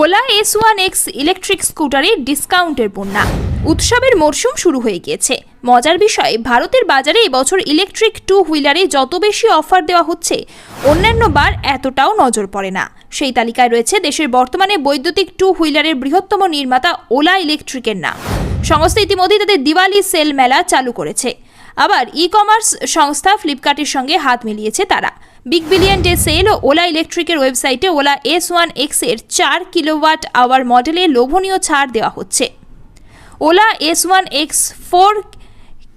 Ola S one X electric স্কুটারে ডিসকাউন্টের বন্যা। উৎসবের মরশুম শুরু হয়ে গিয়েছে। মজার বিষয়, ভারতের বাজারে এবছর ইলেকট্রিক টু হুইলারে যত বেশি অফার দেওয়া হচ্ছে, অন্যান্য বার এতটাও নজর পড়ে না। সেই তালিকায় রয়েছে দেশের বর্তমানে বৈদ্যুতিক টু হুইলারের বৃহত্তম নির্মাতা ওলা ইলেকট্রিকের নাম। সংস্থা ইতিমধ্যেই তাদের দিওয়ালি সেল মেলা চালু করেছে। আবার ই কমার্স সংস্থা ফ্লিপকার্টের সঙ্গে হাত মিলিয়েছে তারা। বিগ বিলিয়ন ডে সেল ও ওলা ইলেকট্রিকের ওয়েবসাইটে ওলা এস ওয়ান এক্সের চার কিলোওয়াট আওয়ার মডেলে লোভনীয় ছাড় দেওয়া হচ্ছে। Ola S one X four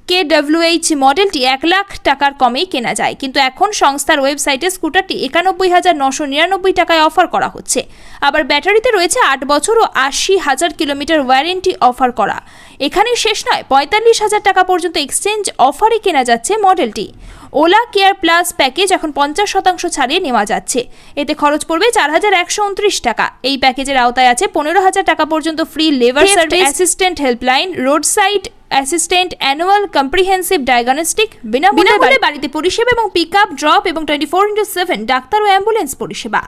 K WH মডেলটি এক লাখ টাকার কমেই কেনা যায়। কিন্তু এখন সংস্থার ওয়েবসাইটে স্কুটারটি একানব্বই হাজার নশো নিরানব্বই টাকায় অফার করা হচ্ছে। আবার ব্যাটারিতে রয়েছে আট বছর ও আশি হাজার কিলোমিটার ওয়ারেন্টি অফার করা। এখানে শেষ নয় পঁয়তাল্লিশ হাজার টাকা পর্যন্ত এক্সচেঞ্জ অফারে কেনা যাচ্ছে মডেলটি। ওলা কেয়ার প্লাস প্যাকেজ এখন পঞ্চাশ শতাংশ ছাড়িয়ে নেওয়া যাচ্ছে। এতে খরচ পড়বে চার হাজার একশো উনত্রিশ টাকা। এই প্যাকেজের আওতায় আছে পনেরো হাজার টাকা পর্যন্ত free labour service assistant helpline road side assistant annual comprehensive diagnostic বিনামূল্যে বাড়িতে পরিষেবা এবং পিক আপ ড্রপ এবং twenty four into seven doctor ও অ্যাম্বুলেন্স পরিষেবা।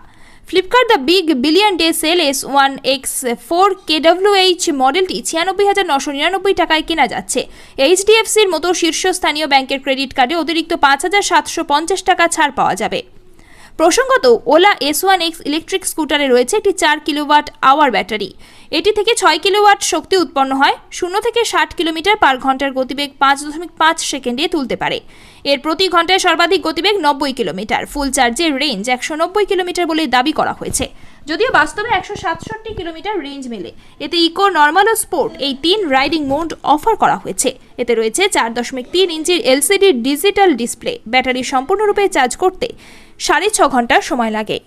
Flipkart the big billion day sale S one X four KWH মডেলটি ছিয়ানব্বই হাজার নশো নিরানব্বই টাকায় কেনা যাচ্ছে। এইচডিএফসির মতো শীর্ষস্থানীয় ব্যাংকের ক্রেডিট কার্ডে অতিরিক্ত পাঁচ হাজার সাতশো পঞ্চাশ টাকা ছাড় পাওয়া যাবে। প্রসঙ্গত, Ola S one X electric স্কুটারে রয়েছে একটি চার কিলোওয়াট আওয়ার ব্যাটারি। এটি থেকে ছয় কিলোওয়াট শক্তি উৎপন্ন হয়, শূন্য থেকে ষাট কিলোমিটার পার ঘণ্টার গতিবেগ পাঁচ দশমিক পাঁচ সেকেন্ডে তুলতে পারে। এর প্রতি ঘন্টায় সর্বাধিক গতিবেগ নব্বই কিলোমিটার, ফুল চার্জের রেঞ্জ একশো নব্বই কিলোমিটার বলে দাবি করা হয়েছে। যদিও বাস্তবে একশো সাতষট্টি কিলোমিটার রেঞ্জ মেলে। এতে ইকো নর্মাল ও স্পোর্ট এই তিন রাইডিং মোড অফার করা হয়েছে। এতে রয়েছে চার দশমিক তিন ইঞ্চির এলসিডি ডিজিটাল ডিসপ্লে ব্যাটারি সম্পূর্ণরূপে চার্জ করতে সাড়ে ছ ঘণ্টা সময় লাগে।